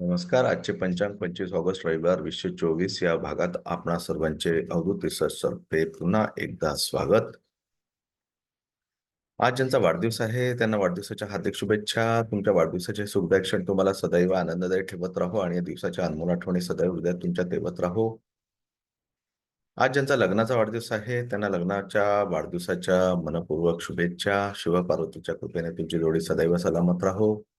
नमस्कार. आजचे पंचांग पंचवीस ऑगस्ट रविवार वीसशे चोवीस या भागात आपणा सर्वांचे अवधूत रिसर्चतर्फे पुन्हा एकदा स्वागत. आज ज्यांचा वाढदिवस आहे त्यांना वाढदिवसाच्या हार्दिक शुभेच्छा. तुमच्या वाढदिवसाचे सुखदायक क्षण तुम्हाला सदैव आनंददायी ठेवत राहो आणि या दिवसाच्या अनमोल आठवणी सदैव हृदयात तुमच्या ठेवत राहो. आज ज्यांचा लग्नाचा वाढदिवस आहे त्यांना लग्नाच्या वाढदिवसाच्या मनपूर्वक शुभेच्छा. शिव पार्वतीच्या कृपेने तुमची जोडी सदैव सलामत राहो.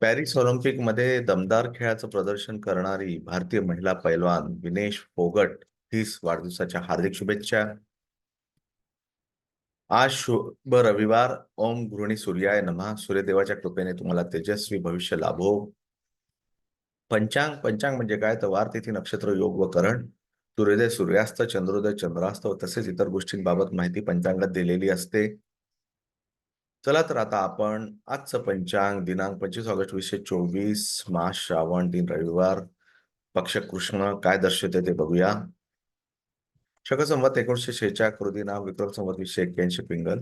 पॅरिस ऑलिम्पिकमध्ये दमदार खेळाचं प्रदर्शन करणारी भारतीय महिला पैलवान विनेश फोगट हीच वाढदिवसाच्या हार्दिक शुभेच्छा. आज शुभ रविवार. ओम गृहिणी सूर्याय नमः. सूर्यदेवाच्या कृपेने तुम्हाला तेजस्वी भविष्य लाभो. पंचांग पंचांग म्हणजे काय? तर वार तिथी नक्षत्र योग व करण. सूर्योदय सूर्यास्त चंद्रोदय चंद्रास्त व तसेच इतर गोष्टींबाबत माहिती पंचांगात दिलेली असते. चला तर आता आपण आजचं पंचांग दिनांक पंचवीस ऑगस्ट वीसशे चोवीस मास श्रावण दिन रविवार पक्ष कृष्ण काय दर्शवते ते बघूया. शक संवत एकोणीशे शेहेचाळ कृती नाव विक्रम संवत वीसशे एक्क्याऐंशी पिंगल.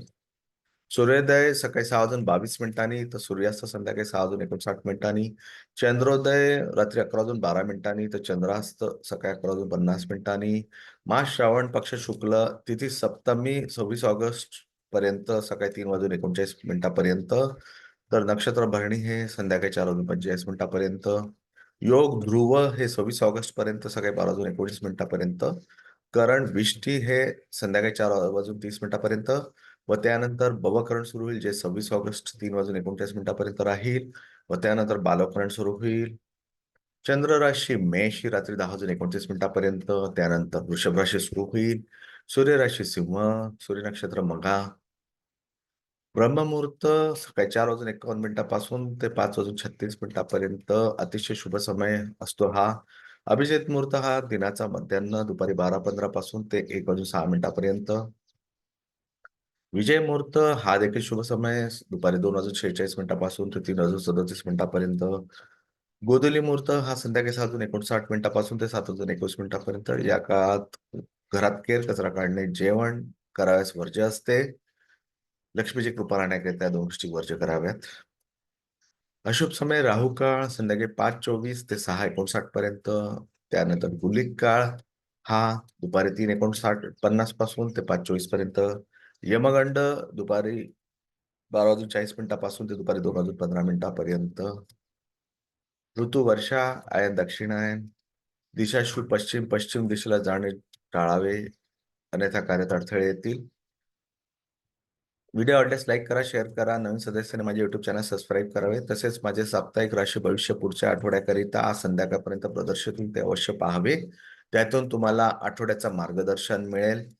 सूर्योदय सकाळी सहा वाजून बावीस मिनिटांनी तर सूर्यास्त संध्याकाळी सहा वाजून एकोणसाठ मिनिटांनी. चंद्रोदय रात्री अकरा वाजून बारा मिनिटांनी तर चंद्रास्त सकाळी अकरा वाजून पन्नास मिनिटांनी. मास श्रावण पक्ष शुक्ल तिथी सप्तमी सव्वीस ऑगस्ट पर्यंत सकाळी तीन वाजून एकोणचाळीस मिनिटापर्यंत. तर नक्षत्र भरणी हे संध्याकाळी चार वाजून पंचेचाळीस मिनिटापर्यंत. योग ध्रुव हे सव्वीस ऑगस्ट पर्यंत सकाळी बारा वाजून एकोणीस मिनिटापर्यंत. करण विष्टी हे संध्याकाळी चार वाजून तीस मिनिटापर्यंत. व त्यानंतर बवकरण सुरू होईल जे सव्वीस ऑगस्ट तीन वाजून एकोणचाळीस मिनिटापर्यंत राहील. व त्यानंतर बालकरण सुरू होईल. चंद्र राशी मेष ही रात्री दहा वाजून एकोणतीस मिनिटापर्यंत. त्यानंतर वृषभ राशी सुरू होईल. सूर्य राशी सिंह सूर्य नक्षत्र मघा. ब्रह्ममुहूर्त सकाळी चार वाजून एकावन्न मिनिटापासून ते पाच वाजून छत्तीस मिनिटापर्यंत अतिशय शुभ समय असतो हा. अभिजित मुहूर्त हा दिनाचा मध्यान्न दुपारी बारा पंधरा पासून ते एक वाजून सहा मिनिटापर्यंत. विजय मुहूर्त हा देखील शुभ समय दुपारी दोन वाजून शेहेचाळीस मिनिटापासून ते तीन वाजून सदतीस मिनिटापर्यंत. गोधुली मुहूर्त हा संध्याकाळी सात वाजून एकोणसाठ मिनिटापासून ते सात वाजून एकवीस मिनिटापर्यंत. या काळात घरात केर कचरा काढणे जेवण कराव्यास वर्ज्य असते. लक्ष्मीची कृपा राहण्याकरिता दोन गोष्टी वर्ज्य कराव्यात. अशुभ समय राहू काळ संध्याकाळी पाच चोवीस ते सहा एकोणसाठ पर्यंत त्यानंतर गुलिक काळ हा दुपारी तीन एकोणसाठ पन्नासपासून ते पाच चोवीसपर्यंत. यमगंड दुपारी बारा वाजून चाळीस मिनिटापासून ते दुपारी दोन वाजून पंधरा मिनिटापर्यंत. ऋतू वर्षा आयन दक्षिणायन दिशा पश्चिम पश्चिम दिशेला जाणे टाळावे अन्यथा कार्यात अडथळे येतील. व्हिडिओ आवडल्यास लाईक करा शेअर करा. नवीन सदस्यांनी माझे युट्यूब चॅनल सबस्क्राईब करावे. तसेच माझे साप्ताहिक राशी भविष्य पुढच्या आठवड्याकरिता आज संध्याकाळपर्यंत प्रदर्शित होईल ते अवश्य पाहावे. त्यातून तुम्हाला आठवड्याचं मार्गदर्शन मिळेल.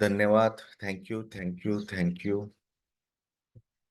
धन्यवाद. Thank you thank you thank you